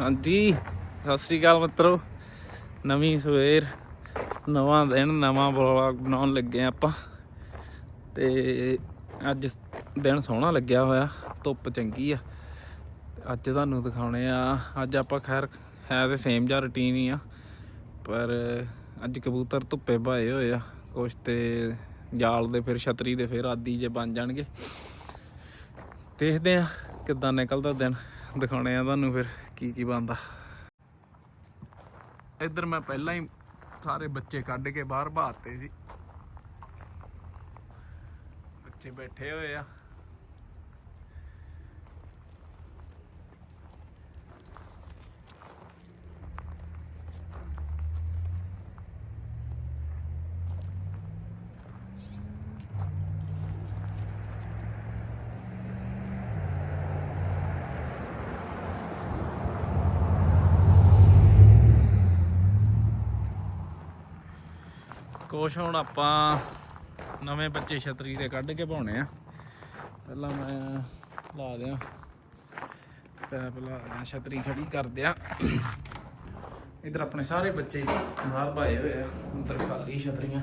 ਹਾਂਜੀ, ਸਤਿ ਸ੍ਰੀ ਅਕਾਲ ਮਿੱਤਰੋ। ਨਵੀਂ ਸਵੇਰ, ਨਵਾਂ ਦਿਨ, ਨਵਾਂ ਵਲੌਗ ਬਣਾਉਣ ਲੱਗੇ ਹਾਂ ਆਪਾਂ। ਤੇ ਅੱਜ ਦਿਨ ਸੋਹਣਾ ਲੱਗਿਆ ਹੋਇਆ, ਧੁੱਪ ਚੰਗੀ ਆ। ਅੱਜ ਤੁਹਾਨੂੰ ਦਿਖਾਉਣੇ ਆ, ਅੱਜ ਆਪਾਂ ਖੈਰ, ਹੈ ਤੇ ਸੇਮ ਜਿਹਾ ਰੁਟੀਨ ਹੀ ਆ। ਪਰ ਅੱਜ ਕਬੂਤਰ ਧੁੱਪੇ ਭਾਏ ਹੋਏ ਆ, ਕੁਛ ਤੇ ਜਾਲ ਦੇ ਫਿਰ ਛਤਰੀ ਦੇ ਫਿਰ ਆਦੀ ਜੇ ਬਣ ਜਾਣਗੇ। ਦੇਖਦੇ ਆ ਕਿੱਦਾਂ ਨਿਕਲਦਾ ਦਿਨ? ਦਿਖਾਉਣੇ ਆ ਤੁਹਾਨੂੰ ਫਿਰ ਕੀ ਕੀ ਬਣਦਾ। ਇੱਧਰ ਮੈਂ ਪਹਿਲਾਂ ਹੀ ਸਾਰੇ ਬੱਚੇ ਕੱਢ ਕੇ ਬਾਹਰ ਬਾਹਤੇ ਸੀ। ਬੱਚੇ ਬੈਠੇ ਹੋਏ ਆ। ਕੁਛ ਹੁਣ ਆਪਾਂ ਨਵੇਂ ਬੱਚੇ ਛਤਰੀ ਦੇ ਕੱਢ ਕੇ ਪਾਉਣੇ ਆ। ਪਹਿਲਾਂ ਮੈਂ ਲਾ ਦਿਆਂ, ਪੈਪ ਲਾ ਦਿਆਂ, ਛਤਰੀ ਖੜੀ ਕਰ ਦਿਆਂ। ਇਧਰ ਆਪਣੇ ਸਾਰੇ ਬੱਚੇ ਬਾਹਰ ਪਾਏ ਹੋਏ ਆ ਅੰਦਰ ਖਾਲੀ ਛਤਰੀਆਂ।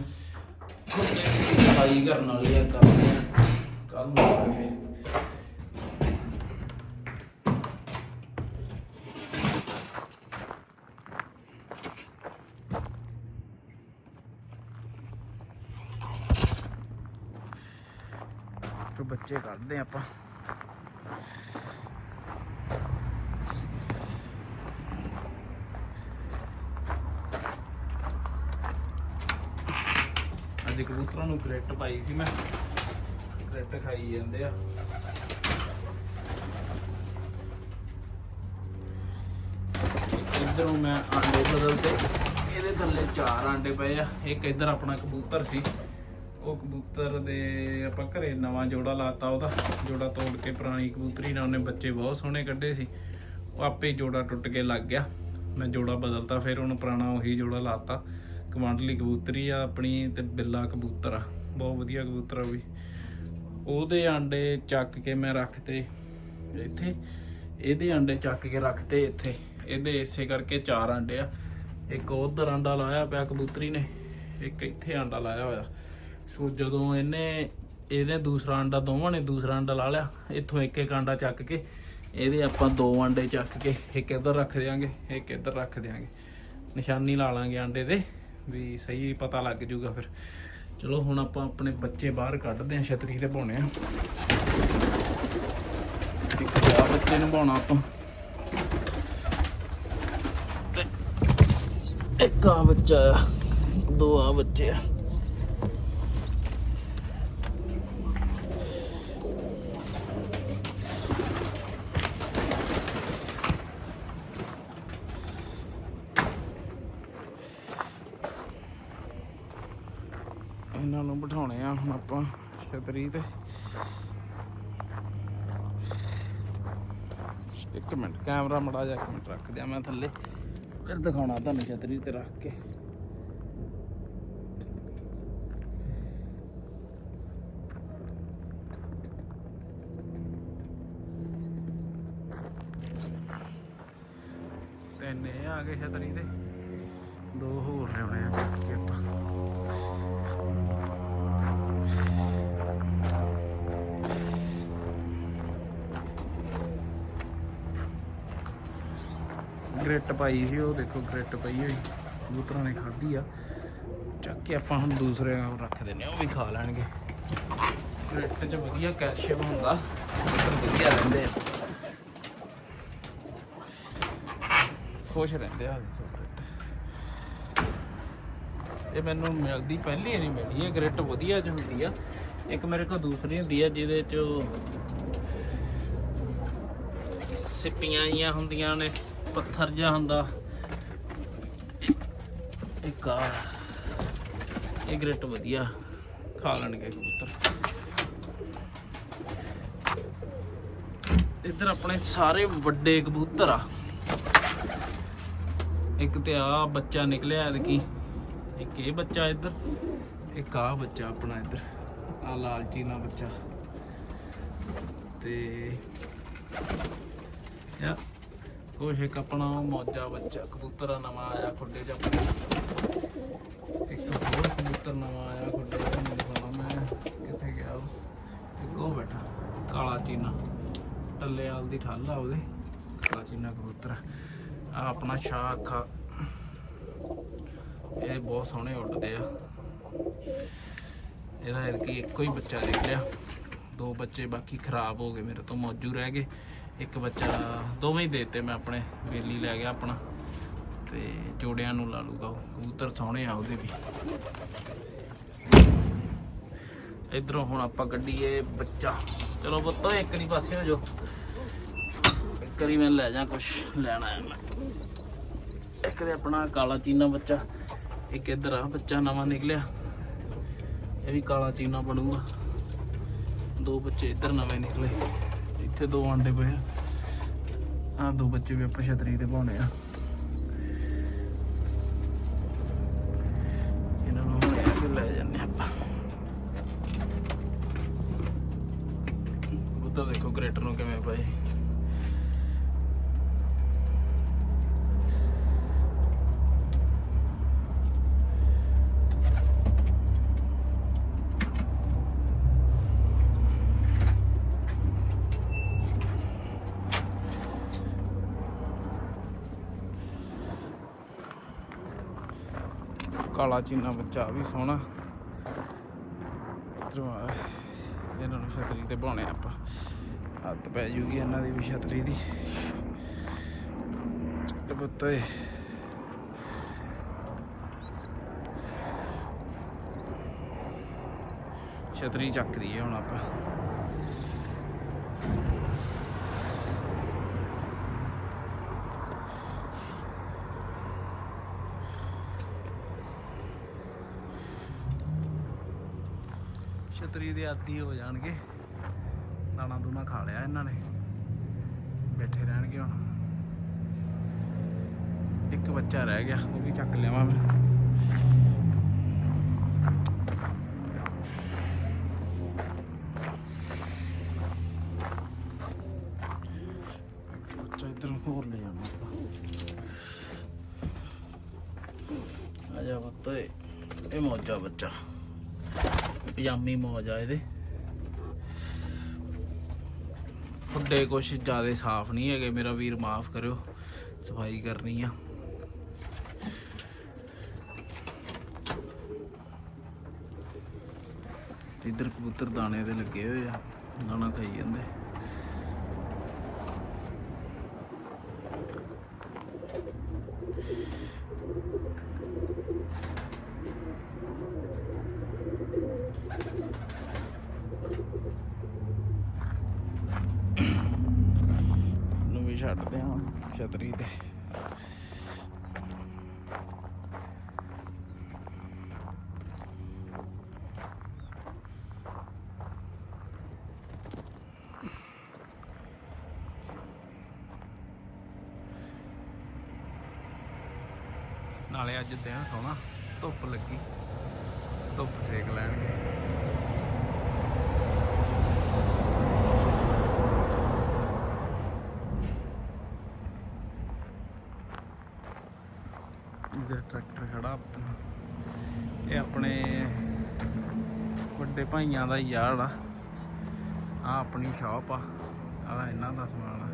ਸਫ਼ਾਈ ਕਰਨ ਵਾਲੀ ਆ ਕਰਦੇ ਆ ਕੱਲ ਨੂੰ ਕਰਾਂਗੇ ਤੋਂ ਬੱਚੇ ਕੱਢਦੇ ਆਪਾਂ। ਅੱਜ ਕਬੂਤਰਾਂ ਨੂੰ ਗ੍ਰਿਟ ਪਾਈ ਸੀ ਮੈਂ। ਗ੍ਰਿਟ ਖਾਈ ਜਾਂਦੇ ਆ। ਇਧਰੋਂ ਮੈਂ ਆਂਡੇ ਬਦਲਤੇ। ਇਹਦੇ ਥੱਲੇ ਚਾਰ ਆਂਡੇ ਪਏ ਆ। ਇੱਕ ਇਧਰ ਆਪਣਾ ਕਬੂਤਰ ਸੀ। ਉਹ ਕਬੂਤਰ ਦੇ ਆਪਾਂ ਘਰੇ ਨਵਾਂ ਜੋੜਾ ਲਾਤਾ ਉਹਦਾ। ਜੋੜਾ ਤੋੜ ਕੇ ਪੁਰਾਣੀ ਕਬੂਤਰੀ ਨਾਲ ਉਹਨੇ ਬੱਚੇ ਬਹੁਤ ਸੋਹਣੇ ਕੱਢੇ ਸੀ। ਉਹ ਆਪੇ ਹੀ ਜੋੜਾ ਟੁੱਟ ਕੇ ਲੱਗ ਗਿਆ। ਮੈਂ ਜੋੜਾ ਬਦਲਤਾ, ਫਿਰ ਉਹਨੂੰ ਪੁਰਾਣਾ ਉਹੀ ਜੋੜਾ ਲਾਤਾ। ਕਮਾਂਡਲੀ ਕਬੂਤਰੀ ਆ ਆਪਣੀ ਤੇ ਬਿੱਲਾ ਕਬੂਤਰ ਆ। ਬਹੁਤ ਵਧੀਆ ਕਬੂਤਰ ਆ ਉਹ ਵੀ। ਉਹਦੇ ਆਂਡੇ ਚੱਕ ਕੇ ਮੈਂ ਰੱਖਤੇ ਇੱਥੇ। ਇਹਦੇ ਆਂਡੇ ਚੱਕ ਕੇ ਰੱਖਤੇ ਇੱਥੇ। ਇਹਦੇ ਇਸੇ ਕਰਕੇ ਚਾਰ ਆਂਡੇ ਆ। ਇੱਕ ਉਧਰ ਆਂਡਾ ਲਾਇਆ ਪਿਆ ਕਬੂਤਰੀ ਨੇ। ਇੱਕ ਇੱਥੇ ਆਂਡਾ ਲਾਇਆ ਹੋਇਆ। ਸੋ ਜਦੋਂ ਇਹਨੇ ਇਹਨੇ ਦੂਸਰਾ ਆਂਡਾ ਦੋਵਾਂ ਨੇ ਦੂਸਰਾ ਆਂਡਾ ਲਾ ਲਿਆ, ਇੱਥੋਂ ਇੱਕ ਇੱਕ ਆਂਡਾ ਚੱਕ ਕੇ, ਇਹਦੇ ਆਪਾਂ ਦੋ ਆਂਡੇ ਚੱਕ ਕੇ ਇੱਕ ਇੱਧਰ ਰੱਖ ਦਿਆਂਗੇ, ਇੱਕ ਇੱਧਰ ਰੱਖ ਦਿਆਂਗੇ। ਨਿਸ਼ਾਨੀ ਲਾ ਲਾਂਗੇ ਆਂਡੇ ਦੇ, ਵੀ ਸਹੀ ਪਤਾ ਲੱਗ ਜੂਗਾ ਫਿਰ। ਚਲੋ ਹੁਣ ਆਪਾਂ ਆਪਣੇ ਬੱਚੇ ਬਾਹਰ ਕੱਢਦੇ ਆਂ ਛਤਰੀ ਤੇ ਪਾਉਣੇ ਆ ਇੱਕ ਆ ਬੱਚੇ ਨੂੰ ਪਾਉਣਾ ਆਪਾਂ ਇੱਕ ਆ ਬੱਚਾ ਆ, ਦੋ ਆ ਬੱਚੇ ਆ ਇਹਨਾਂ ਨੂੰ ਬਿਠਾਉਣੇ ਆ ਹੁਣ ਆਪਾਂ ਛਤਰੀ ਤੇ। ਇੱਕ ਮਿੰਟ, ਕੈਮਰਾ ਮੜਾ ਜਾ ਇੱਕ ਮਿੰਟ ਰੱਖ ਦਿਆਂ ਮੈਂ ਥੱਲੇ। ਫਿਰ ਦਿਖਾਉਣਾ ਤੁਹਾਨੂੰ ਛਤਰੀ ਤੇ ਰੱਖ ਕੇ। ਤਿੰਨ ਇਹ ਆ ਗਏ ਛਤਰੀ ਤੇ। ਗ੍ਰਿਟ ਪਾਈ ਸੀ, ਉਹ ਦੇਖੋ ਗ੍ਰਿਟ ਪਈ ਹੋਈ, ਕਬੂਤਰਾਂ ਨੇ ਖਾਧੀ ਆ। ਚੱਕ ਕੇ ਆਪਾਂ ਹੁਣ ਦੂਸਰੇ ਰੱਖ ਦਿੰਨੇ ਆ, ਉਹ ਵੀ ਖਾ ਲੈਣਗੇ। ਗ੍ਰਿਟ 'ਚ ਵਧੀਆ ਕੈਲਸ਼ੀਅਮ ਹੁੰਦਾ ਵਧੀਆ ਰਹਿੰਦੇ ਆ। ਖੁਸ਼ ਰਹਿੰਦੇ ਆ, ਦੇਖੋ ਗ੍ਰਿਟ ਇਹ ਮੈਨੂੰ ਮਿਲਦੀ ਪਹਿਲੀ ਵਾਰੀ ਮਿਲੀ ਹੈ ਗ੍ਰਿਟ ਵਧੀਆ ਚ ਹੁੰਦੀ ਆ। ਇੱਕ ਮੇਰੇ ਕੋਲ ਦੂਸਰੀ ਹੁੰਦੀ ਆ, ਜਿਹਦੇ ਚ ਸਿੱਪੀਆਂ ਜੀਆਂ ਹੁੰਦੀਆਂ ਨੇ। ਪੱਥਰ ਜਿਹਾ ਹੁੰਦਾ। ਇੱਕ ਆ। ਇਹ ਗ੍ਰਿਟ ਵਧੀਆ। ਖਾ ਲੈਣਗੇ ਕਬੂਤਰ। ਇੱਧਰ ਆਪਣੇ ਸਾਰੇ ਵੱਡੇ ਕਬੂਤਰ ਆ। ਇੱਕ ਤੇ ਆ ਬੱਚਾ ਨਿਕਲਿਆ ਐਤਕੀ। ਇੱਕ ਇਹ ਬੱਚਾ ਇੱਧਰ। ਇੱਕ ਆ ਬੱਚਾ ਆਪਣਾ ਇੱਧਰ। ਆ ਲਾਲਚੀ ਨਾ ਬੱਚਾ। ਤੇ ਯਾ ਕੁਛ ਇੱਕ ਆਪਣਾ ਮੌਜਾ ਬੱਚਾ, ਕਬੂਤਰ ਆ ਨਵਾਂ ਆਇਆ, ਖੁੱਡੇ ਚ ਆਪਣੇ। ਇੱਕ ਹੋਰ ਕਬੂਤਰ ਨਵਾਂ ਆਇਆ, ਖੁੱਡੇ ਚ, ਮੈਨੂੰ ਮੈਂ ਕਿੱਥੇ ਗਿਆ ਉਹ। ਇੱਕ ਉਹ ਬੈਠਾ, ਕਾਲਾ ਚੀਨਾ। ਟੱਲੇ ਦੀ ਠੱਲ ਆ ਉਹਦੇ, ਕਾਲਾ ਚੀਨਾ ਕਬੂਤਰ। ਆ ਆਪਣਾ ਸ਼ਾਹ ਅੱਖਾਂ। ਇਹ ਬਹੁਤ ਸੋਹਣੇ ਉੱਡਦੇ ਆ। ਇਹਦਾ ਕਿ ਇੱਕੋ ਹੀ ਬੱਚਾ ਨਿਕਲਿਆ ਦੋ ਬੱਚੇ ਬਾਕੀ ਖਰਾਬ ਹੋ ਗਏ ਮੇਰੇ ਤੋਂ, ਮੌਜੂ ਰਹਿ ਗਏ। ਇੱਕ ਬੱਚਾ ਦੋਵੇਂ ਹੀ ਦੇਤੇ ਮੈਂ ਆਪਣੇ, ਬੇਲੀ ਲੈ ਗਿਆ ਆਪਣਾ, ਤੇ ਜੋੜਿਆਂ ਨੂੰ ਲਾ ਲੂਗਾ ਉਹ, ਕਬੂਤਰ ਸੋਹਣੇ ਆ ਉਹਦੇ ਵੀ। ਇਧਰੋਂ ਹੁਣ ਆਪਾਂ ਕੱਢੀਏ ਬੱਚਾ। ਚਲੋ ਬੱਤੋ ਇੱਕ ਨਹੀਂ ਪਾਸੇ ਹੋ ਜੋ ਇੱਕ ਵਾਰੀ ਮੈਂ ਲੈ ਜਾ ਕੁਛ ਲੈਣਾ ਹੈ ਮੈਂ। ਇੱਕ ਤੇ ਆਪਣਾ ਕਾਲਾ ਚੀਨਾ ਬੱਚਾ, ਇੱਕ ਇਧਰ ਆ ਬੱਚਾ ਨਵਾਂ ਨਿਕਲਿਆ। ਇਹ ਵੀ ਕਾਲਾ ਚੀਨਾ ਬਣੂਗਾ। ਦੋ ਬੱਚੇ ਇੱਧਰ ਨਵੇਂ ਨਿਕਲੇ। ਇੱਥੇ ਦੋ ਆਂਡੇ ਪਏ ਆ। ਦੋ ਬੱਚੇ ਵੀ ਆਪਾਂ ਛਤਰੀ ਤੇ ਪਾਉਣੇ ਆ। ਇਹਨਾਂ ਨੂੰ ਹੁਣ ਇਹ ਲੈ ਜੰਨੇ ਆਪਾਂ। ਉੱਧਰ ਦੇਖੋ ਗ੍ਰੇਟਰ ਨੂੰ ਕਿਵੇਂ ਪਏ। ਕਾਲਾ ਚੀਨਾ ਬੱਚਾ ਵੀ ਸੋਹਣਾ। ਇੱਧਰੋਂ ਇਹਨਾਂ ਨੂੰ ਛਤਰੀ ਤੇ ਪਾਉਣੇ ਆਪਾਂ। ਹੱਥ ਪੈ ਜੂਗੀ ਇਹਨਾਂ ਦੀ ਵੀ ਛਤਰੀ ਦੀ। ਚੱਲ ਪੁੱਤੇ ਛਤਰੀ ਚੱਕਦੀ ਹੈ ਹੁਣ ਆਪਾਂ। ਛਤਰੀ ਦੇ ਆਦੀ ਹੋ ਜਾਣਗੇ। ਦਾਣਾ ਦੂਣਾ ਖਾ ਲਿਆ ਇਹਨਾਂ ਨੇ। ਬੈਠੇ ਰਹਿਣਗੇ ਹੁਣ। ਇੱਕ ਬੱਚਾ ਰਹਿ ਗਿਆ, ਉਹ ਵੀ ਚੱਕ ਲਿਆਵਾਂ ਮੈਂ। ਇੱਕ ਬੱਚਾ ਇੱਧਰ ਹੋਰ ਲੈ ਜਾਣਾ ਆਪਾਂ। ਆ ਜਾ ਬੱਤੇ ਇਹ ਮੌਜਾ ਬੱਚਾ। ਪਜਾਮੀ ਮੌਜ ਆ ਇਹਦੇ। ਫੁੱਡੇ ਕੁਛ ਜ਼ਿਆਦਾ ਸਾਫ਼ ਨਹੀਂ ਹੈਗੇ, ਮੇਰਾ ਵੀਰ ਮਾਫ ਕਰਿਓ, ਸਫ਼ਾਈ ਕਰਨੀ ਆ। ਇੱਧਰ ਕਬੂਤਰ ਦਾਣੇ ਦੇ ਲੱਗੇ ਹੋਏ ਆ, ਦਾਣਾ ਖਾਈ ਜਾਂਦੇ ਨੂੰ ਵੀ ਛੱਡਦੇ ਹਾਂ ਛਤਰੀ ਤੇ ਨਾਲੇ ਅੱਜ ਦਿਨ ਸੋਹਣਾ ਧੁੱਪ ਲੱਗੀ ਧੁੱਪ ਸੇਕ ਲੈਣਗੇ ਇਧਰ ਟਰੈਕਟਰ ਖੜਾ ਆਪਣਾ। ਇਹ ਆਪਣੇ ਵੱਡੇ ਭਾਈਆਂ ਦਾ ਯਾਰ ਆ। ਆ ਆਪਣੀ ਸ਼ਾਪ ਆ। ਆ ਇਹਨਾਂ ਦਾ ਸਮਾਨ ਆ।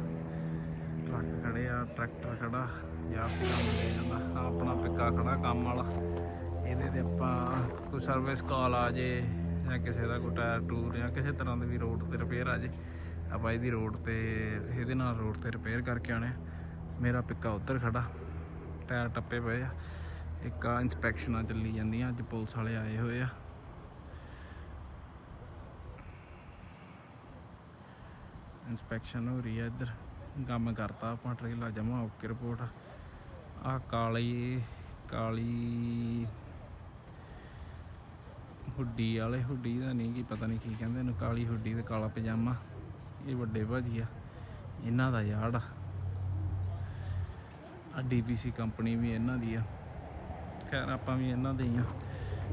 ਟਰੱਕ ਖੜੇ ਆ, ਟਰੈਕਟਰ ਖੜਾ, ਯਾਰ ਕੰਮ ਦੇ ਜਾਂਦਾ। ਆ ਆਪਣਾ ਪਿੱਕਾ ਖੜਾ ਕੰਮ ਵਾਲਾ। ਇਹਦੇ ਤੇ ਆਪਾਂ ਕੋਈ ਸਰਵਿਸ ਕਾਲ ਆ ਜੇ ਜਾਂ ਕਿਸੇ ਦਾ ਕੋਈ ਟਾਇਰ ਟੂਰ ਜਾਂ ਕਿਸੇ ਤਰ੍ਹਾਂ ਦੇ ਵੀ ਰੋਡ ਤੇ ਰਿਪੇਅਰ ਆ ਜੇ, ਆਪਾਂ ਇਹਦੀ ਰੋਡ ਤੇ, ਇਹਦੇ ਨਾਲ ਰੋਡ ਤੇ ਰਿਪੇਅਰ ਕਰਕੇ ਆਣੇ ਆ। ਮੇਰਾ ਪਿੱਕਾ ਉੱਧਰ ਖੜਾ। ਟਾਇਰ ਟੱਪੇ ਪਏ ਆ। ਇੱਕ ਆ ਇਨਸਪੈਕਸ਼ਨਾਂ ਚੱਲੀ ਜਾਂਦੀਆਂ, ਅੱਜ ਪੁਲਿਸ ਵਾਲੇ ਆਏ ਹੋਏ ਆ। ਇਨਸਪੈਕਸ਼ਨ ਹੋ ਰਹੀ ਆ ਇੱਧਰ। ਕੰਮ ਕਰਤਾ ਆਪਾਂ, ਟ੍ਰੇਲਾ ਜਮਾ, ਓਕੇ ਰਿਪੋਰਟ। ਆ ਕਾਲੀ ਕਾਲੀ ਹੁੱਡੀ ਵਾਲੇ, ਹੁੱਡੀ ਦਾ ਨਹੀਂ ਕੀ ਪਤਾ ਨਹੀਂ ਕੀ ਕਹਿੰਦੇ ਇਹਨੂੰ ਕਾਲੀ ਹੁੱਡੀ ਤੇ ਕਾਲਾ ਪਜਾਮਾ। ਇਹ ਵੱਡੇ ਭਾਜੀ ਆ, ਇਹਨਾਂ ਦਾ ਯਾਰਡ ਆ। ਆ ਡੀਪੀਸੀ ਕੰਪਨੀ ਵੀ ਇਹਨਾਂ ਦੀ ਆ। ਖੈਰ ਆਪਾਂ ਵੀ ਇਹਨਾਂ ਦੇ ਹੀ ਆ।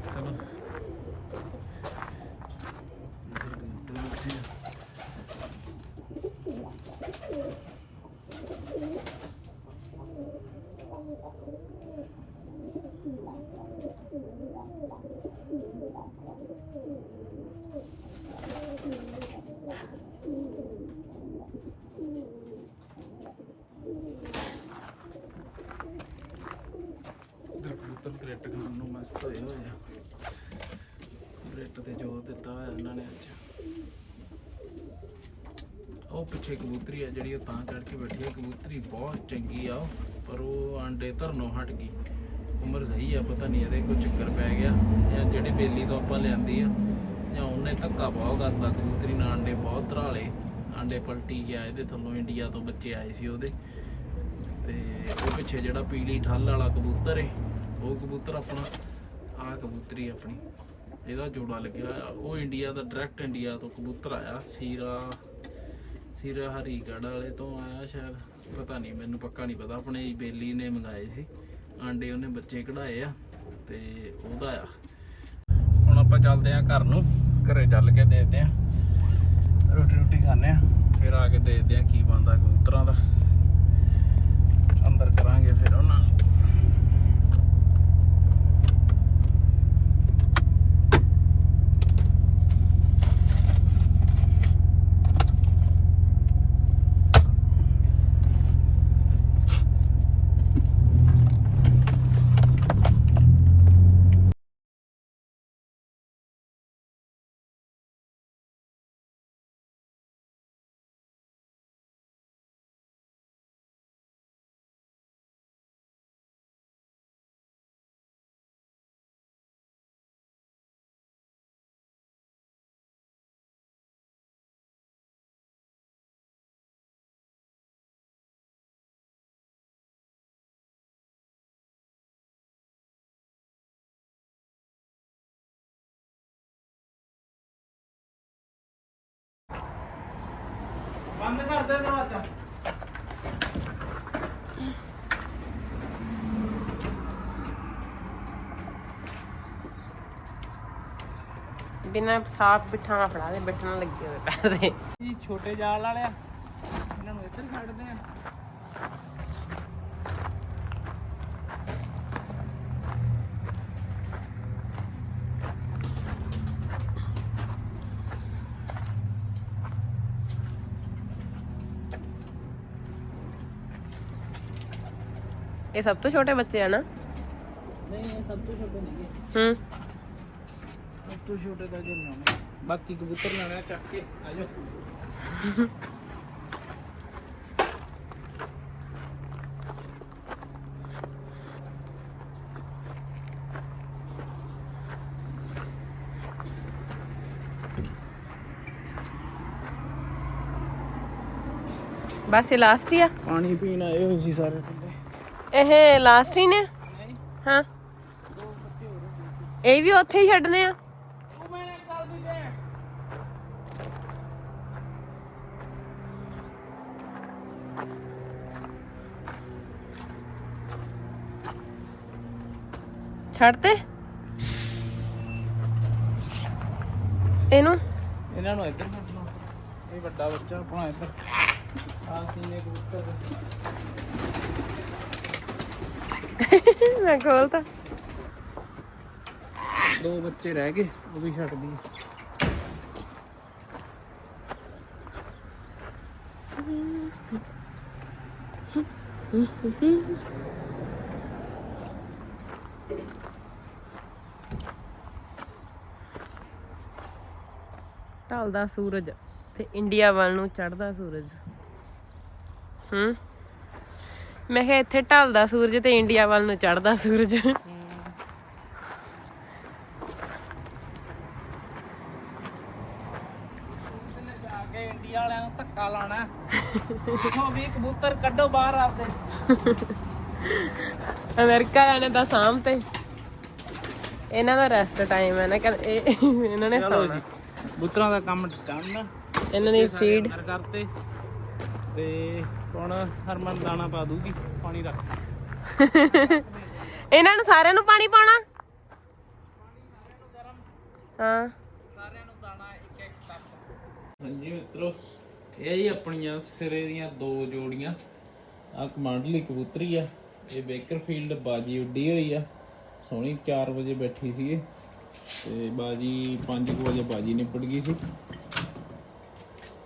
ਚਲੋ ਇੱਧਰ ਕਬੂਤਰ ਬੈਠੇ ਆ। ਇਧਰ ਕਬੂਤਰ ਗ੍ਰਿਟ ਖਾਣ ਨੂੰ ਮਸਤ ਹੋਏ ਹੋਏ ਆ ਗ੍ਰਿਟ ਤੇ ਜ਼ੋਰ ਦਿੱਤਾ ਹੋਇਆ ਇਹਨਾਂ ਨੇ ਅੱਜ ਉਹ ਪਿੱਛੇ ਕਬੂਤਰੀ ਆ ਜਿਹੜੀ ਉਹ ਤਾਂ ਚੜ ਕੇ ਬੈਠੀ ਹੈ ਬਹੁਤ ਚੰਗੀ ਆ ਪਰ ਉਹ ਆਂਡੇ ਧਰਨੋਂ ਹਟ ਗਈ। ਉਮਰ ਸਹੀ ਆ, ਪਤਾ ਨਹੀਂ ਇਹਦੇ ਕੋਈ ਚੱਕਰ ਪੈ ਗਿਆ, ਜਾਂ ਜਿਹੜੀ ਬੇਲੀ ਤੋਂ ਆਪਾਂ ਲਿਆਂਦੀ ਆ, ਜਾਂ ਉਹਨੇ ਧੱਕਾ ਬਹੁਤ ਕਰਤਾ, ਕਬੂਤਰੀ ਨਾਲ ਆਂਡੇ ਬਹੁਤ ਧਰਾਲੇ। ਆਂਡੇ ਪਲਟੀ ਗਿਆ ਇਹਦੇ ਥੱਲੋਂ ਇੰਡੀਆ ਤੋਂ ਬੱਚੇ ਆਏ ਸੀ ਉਹਦੇ। ਤੇ ਉਹ ਪਿੱਛੇ ਜਿਹੜਾ ਪੀਲੀ ਠੱਲ ਵਾਲਾ ਕਬੂਤਰ ਏ, ਉਹ ਕਬੂਤਰ ਆਪਣਾ ਆ ਕਬੂਤਰੀ ਆਪਣੀ, ਇਹਦਾ ਜੋੜਾ ਲੱਗਿਆ ਉਹ ਇੰਡੀਆ ਦਾ, ਡਾਇਰੈਕਟ ਇੰਡੀਆ ਤੋਂ ਕਬੂਤਰ ਆਇਆ, ਸੀਰਾ ਸੀਰਾ ਹਰੀਗੜ੍ਹ ਵਾਲੇ ਤੋਂ ਆਇਆ ਸ਼ਾਇਦ, ਪਤਾ ਨਹੀਂ, ਮੈਨੂੰ ਪੱਕਾ ਨਹੀਂ ਪਤਾ। ਆਪਣੇ ਬੇਲੀ ਨੇ ਮੰਗਾਏ ਸੀ। ਆਂਡੇ ਉਹਨੇ ਬੱਚੇ ਕਢਾਏ ਆ ਤੇ ਉਹਦਾ ਆ। ਹੁਣ ਆਪਾਂ ਚੱਲਦੇ ਆ ਘਰ ਨੂੰ। ਘਰੇ ਚੱਲ ਕੇ ਦੇਖਦੇ ਆ। ਰੋਟੀ ਰੋਟੀ ਖਾਣੇ ਆ। ਫਿਰ ਆ ਕੇ ਦੇਖਦੇ ਆ ਕੀ ਬਣਦਾ ਕਬੂਤਰਾਂ ਦਾ। ਅੰਦਰ ਕਰਾਂਗੇ ਫਿਰ ਉਹਨਾਂ ਬੰਦ ਕਰ ਦੇ ਦਰਵਾਜ਼ਾ ਬਿਨਾ ਸਾਫ਼ ਬਿਠਾਣਾ ਫੜਾ ਦੇ ਬੈਠਣ ਲੱਗੇ ਹੋਏ ਪੈਰ ਦੇ। ਜੀ ਛੋਟੇ ਜਾਲ ਵਾਲਿਆ। ਇਹਨਾਂ ਨੂੰ ਇੱਧਰ ਛੱਡਦੇ ਆ। ਇਹ ਸਭ ਤੋਂ ਛੋਟੇ ਬੱਚੇ ਆ ਨਾ ਨਹੀਂ ਇਹ ਸਭ ਤੋਂ ਛੋਟੇ ਨਹੀਂ ਹੂੰ ਸਭ ਤੋਂ ਛੋਟੇ ਤਾਂ ਜਿੰਨਾ ਨੇ ਬਾਕੀ ਕਬੂਤਰ ਲੈਣਾ ਚੱਕ ਕੇ ਆ ਜਾਓ ਬਸ ਇਹ ਲਾਸਟ ਹੀ ਆ ਪਾਣੀ ਪੀਣ ਆਏ ਹੋਏ ਸੀ ਸਾਰੇ ਬੰਦੇ ਇਹ ਲਾਸਟ ਹੀ ਨੇ? ਹਾਂ। ਇਹ ਵੀ ਉੱਥੇ ਹੀ ਛੱਡਨੇ ਆ? ਛੱਡਤੇ ਇਹਨੂੰ? ਇਹਨਾਂ ਨੂੰ ਇੱਧਰ ਛੱਡਣਾ ਇਹ ਵੱਡਾ ਬੱਚਾ ਆਪਣਾ ਇੱਧਰ। ਆ ਸੀਨੇ ਕਬੂਤਰ ਮੈਂ ਖੋਲਤਾ। ਦੋ ਬੱਚੇ ਰਹਿ ਗਏ ਉਹ ਵੀ ਛੱਡ ਦੀ ਢਲਦਾ ਸੂਰਜ ਤੇ ਇੰਡੀਆ ਵੱਲ ਨੂੰ ਚੜਦਾ ਸੂਰਜ। ਹੂੰ? ਮੈਂ ਕਿਹਾ ਇੱਥੇ ਢਲਦਾ ਸੂਰਜ ਤੇ ਇੰਡੀਆ ਵੱਲ ਨੂੰ ਚੜਦਾ ਸੂਰਜ। ਇੰਡੀਆ ਵਾਲਿਆਂ ਨੂੰ ਧੱਕਾ ਲਾਣਾ ਉਹ ਵੀ ਕਬੂਤਰ ਕੱਢੋ ਬਾਹਰ ਆਪਦੇ। ਅਮਰੀਕਾ ਵਾਲਿਆਂ ਨੇ ਤਾਂ ਸਾਂਭ ਤੇ। ਇਹਨਾਂ ਦਾ ਰੈਸਟ ਟਾਈਮ ਹੈ ਨਾ ਕਹਿੰਦੇ ਇਹ ਇਹਨਾਂ ਨੇ ਚਲੋ ਸੌਣਾ ਜੀ ਕਬੂਤਰਾਂ ਦਾ ਕੰਮ ਡਨ ਇਹਨਾਂ ਦੀ ਫੀਡ ਕਰਤੇ। ਤੇ ਹੁਣ ਹਰਮਨ ਦਾਣਾ ਪਾ ਦੂਗੀ ਪਾਣੀ ਰੱਖ। ਇਹਨਾਂ ਨੂੰ ਸਾਰਿਆਂ ਨੂੰ ਪਾਣੀ ਪਾਉਣਾ? ਹਾਂ। ਸਾਰਿਆਂ ਨੂੰ ਦਾਣਾ ਇੱਕ ਇੱਕ ਕੱਪ ਹਾਂਜੀ ਮਿੱਤਰੋ ਇਹ ਜੀ ਆਪਣੀਆਂ ਸਿਰੇ ਦੀਆਂ ਦੋ ਜੋੜੀਆਂ। ਆ ਕਮਾਂਡਲੀ ਕਬੂਤਰੀ ਆ। ਇਹ ਬੇਕਰਫੀਲਡ ਬਾਜੀ ਉੱਡੀ ਹੋਈ ਆ। ਸੋਹਣੀ 4 ਵਜੇ ਬੈਠੀ ਸੀਗੇ। ਤੇ ਬਾਜੀ 5 ਵਜੇ ਬਾਜੀ ਨਿਪਟ ਗਈ ਸੀ।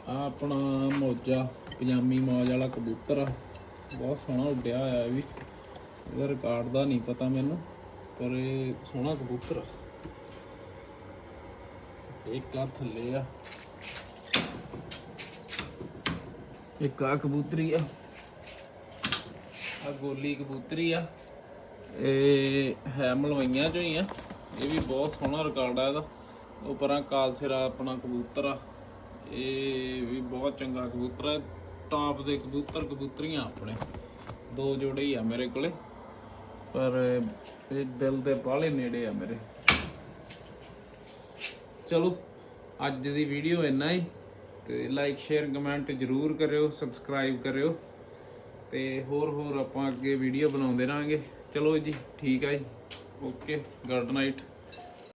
ਆ ਆਪਣਾ ਮੌਜਾ, ਪਜਾਮੀ ਮੌਜ ਵਾਲਾ ਕਬੂਤਰ ਆ। ਬਹੁਤ ਸੋਹਣਾ ਉੱਡਿਆ ਹੋਇਆ ਇਹ ਵੀ। ਇਹਦਾ ਰਿਕਾਰਡ ਦਾ ਨਹੀਂ ਪਤਾ ਮੈਨੂੰ, ਪਰ ਇਹ ਸੋਹਣਾ ਕਬੂਤਰ ਆ। ਇੱਕ ਆ ਥੱਲੇ ਆ। ਇੱਕ ਆ ਕਬੂਤਰੀ ਆ। ਆ ਗੋਲੀ ਕਬੂਤਰੀ ਆ। ਇਹ ਹੈ ਮਲਵਈਆਂ ਚੋਂ ਹੀ ਆ। ਇਹ ਵੀ ਬਹੁਤ ਸੋਹਣਾ ਰਿਕਾਰਡ ਆ ਇਹਦਾ। ਉਹ ਪਰਾਂ ਕਾਲਸਿਰਾ ਆਪਣਾ ਕਬੂਤਰ ਆ। ਇਹ ਵੀ ਬਹੁਤ ਚੰਗਾ ਕਬੂਤਰ ਹੈ। ਟਾਪ ਦੇ ਕਬੂਤਰ ਕਬੂਤਰੀਆਂ ਆਪਣੇ। ਦੋ ਜੋੜੇ ਹੀ ਆ ਮੇਰੇ ਕੋਲੇ। ਪਰ ਇਹ ਦਿਲ ਦੇ ਬਾਹਲੇ ਨੇੜੇ ਆ ਮੇਰੇ। ਚਲੋ, ਅੱਜ ਦੀ ਵੀਡੀਓ ਇੰਨਾ ਹੀ। ਤੇ ਲਾਈਕ ਸ਼ੇਅਰ ਕਮੈਂਟ ਜਰੂਰ ਕਰਿਓ ਸਬਸਕ੍ਰਾਈਬ ਕਰਿਓ। ਤੇ ਹੋਰ ਹੋਰ ਆਪਾਂ ਅੱਗੇ ਵੀਡੀਓ ਬਣਾਉਂਦੇ ਰਾਂਗੇ ਚਲੋ ਜੀ, ਠੀਕ ਆ ਜੀ। Okay good night